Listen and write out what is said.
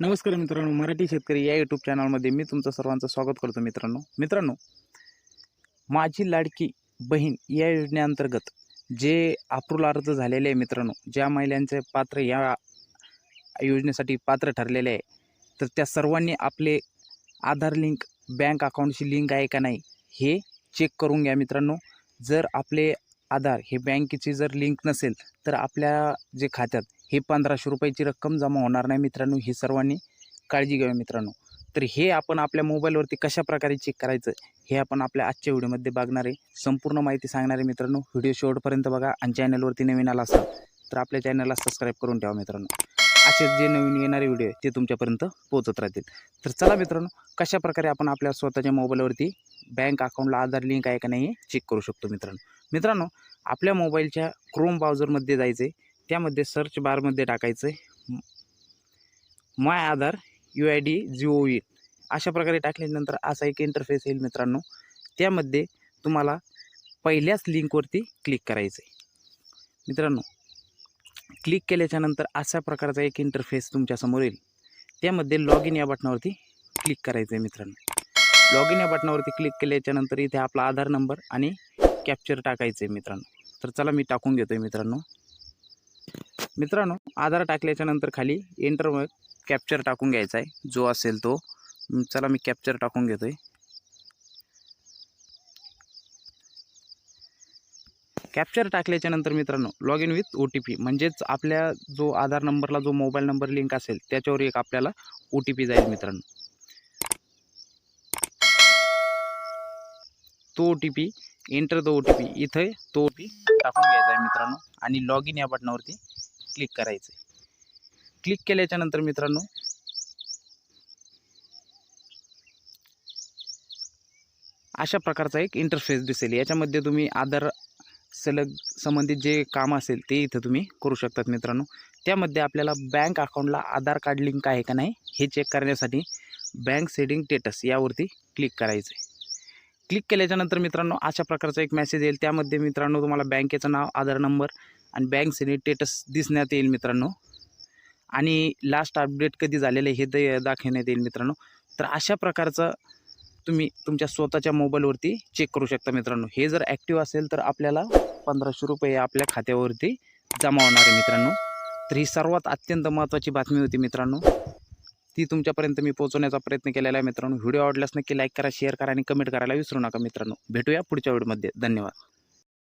नमस्कार मित्रांनो मराठी शेतकरी या यूट्यूब चॅनलमध्ये मी तुमचं सर्वांचं स्वागत करतो मित्रांनो. मित्रांनो माझी लाडकी बहीण या योजनेअंतर्गत जे अप्रूव्हल अर्ज झालेले आहे मित्रांनो ज्या महिलांचे पात्र या योजनेसाठी पात्र ठरलेले आहे तर त्या सर्वांनी आपले आधार लिंक बँक अकाउंटशी लिंक आहे का नाही हे चेक करून घ्या मित्रांनो. जर आपले आधार हे बँकेची जर लिंक नसेल तर आपल्या जे खात्यात हे पंधराशे रुपयाची रक्कम जमा होणार नाही मित्रांनो ही सर्वांनी काळजी घ्यावी मित्रांनो. तर हे आपण आपल्या मोबाईलवरती कशा प्रकारे चेक करायचं हे आपण आपल्या आजच्या व्हिडिओमध्ये बघणार आहे. संपूर्ण माहिती सांगणार आहे मित्रांनो. व्हिडिओ शेवटपर्यंत बघा आणि चॅनलवरती नवीन आला असाल तर आपल्या चॅनलला सबस्क्राईब करून ठेवा मित्रांनो. असेच जे नवीन येणारे व्हिडिओ आहे ते तुमच्यापर्यंत पोहोचत राहतील. तर चला मित्रांनो कशा प्रकारे आपण आपल्या स्वतःच्या मोबाईलवरती बँक अकाउंटला आधार लिंक आहे का नाही हे चेक करू शकतो मित्रांनो. मित्रांनो आपल्या मोबाईलच्या क्रोम ब्राउझरमध्ये जायचं आहे त्यामध्ये सर्च बारमध्ये टाकायचं आहे my Aadhaar U I D Jio ई अशा प्रकारे टाकल्यानंतर असा एक इंटरफेस येईल मित्रांनो. त्यामध्ये तुम्हाला पहिल्याच लिंकवरती क्लिक करायचं आहे मित्रांनो क्लिक केल्याच्यानंतर अशा प्रकारचा एक इंटरफेस तुमच्यासमोर येईल. त्यामध्ये लॉग इन या बटनावरती क्लिक करायचं आहे मित्रांनो. लॉग इन या बटनावरती क्लिक केल्याच्यानंतर इथे आपला आधार नंबर आणि कॅप्चर टाकायचं आहे मित्रांनो. तर चला मी टाकून घेतो आहे मित्रांनो. मित्रांनो आधार टाकल्याच्या नंतर खाली एंटर कॅप्चर टाकून घ्यायचा आहे. जो असेल तो. चला मी कॅप्चर टाकून घेतो आहे कॅप्चर टाकल्याच्या नंतर मित्रांनो log in with O T P म्हणजेच आपल्या जो आधार नंबरला जो मोबाईल नंबर लिंक असेल त्याच्यावर एक आपल्याला ओ टी पी जाईल मित्रांनो. तो O T P enter the O T P इथं तो ओ टी टाकून घ्यायचा आहे मित्रांनो. आणि लॉग इन या बटनावरती क्लिक करायचं आहे क्लिक केल्याच्यानंतर मित्रांनो अशा प्रकारचा एक इंटरफेस दिसेल. याच्यामध्ये तुम्ही आधार सलग संबंधित जे काम असेल ते इथं तुम्ही करू शकतात मित्रांनो. त्यामध्ये आपल्याला बँक अकाउंटला आधार कार्ड लिंक आहे का नाही हे चेक करण्यासाठी बँक सेटिंग स्टेटस यावरती क्लिक करायचं आहे क्लिक केल्याच्यानंतर मित्रांनो अशा प्रकारचा एक मेसेज येईल. त्यामध्ये मित्रांनो तुम्हाला बँकेचं नाव आधार नंबर आणि बँक सेटिंग स्टेटस दिसण्यात येईल मित्रांनो. आणि लास्ट अपडेट कधी झालेलं आहे हे द दाखवण्यात येईल मित्रांनो. तर अशा प्रकारचं तुम्ही तुमच्या स्वतःच्या मोबाईलवरती चेक करू शकता मित्रांनो. हे जर ॲक्टिव्ह असेल तर आपल्याला पंधराशे रुपये आपल्या खात्यावरती जमा होणार आहे मित्रांनो. तर ही सर्वात अत्यंत महत्त्वाची बातमी होती मित्रांनो. ती तुमच्यापर्यंत मी पोहोचवण्याचा प्रयत्न केलेला आहे मित्रांनो. व्हिडिओ आवडल्यास नक्की लाईक करा शेअर करा आणि कमेंट करायला विसरू नका मित्रांनो. भेटूया पुढच्या व्हिडिओमध्ये धन्यवाद.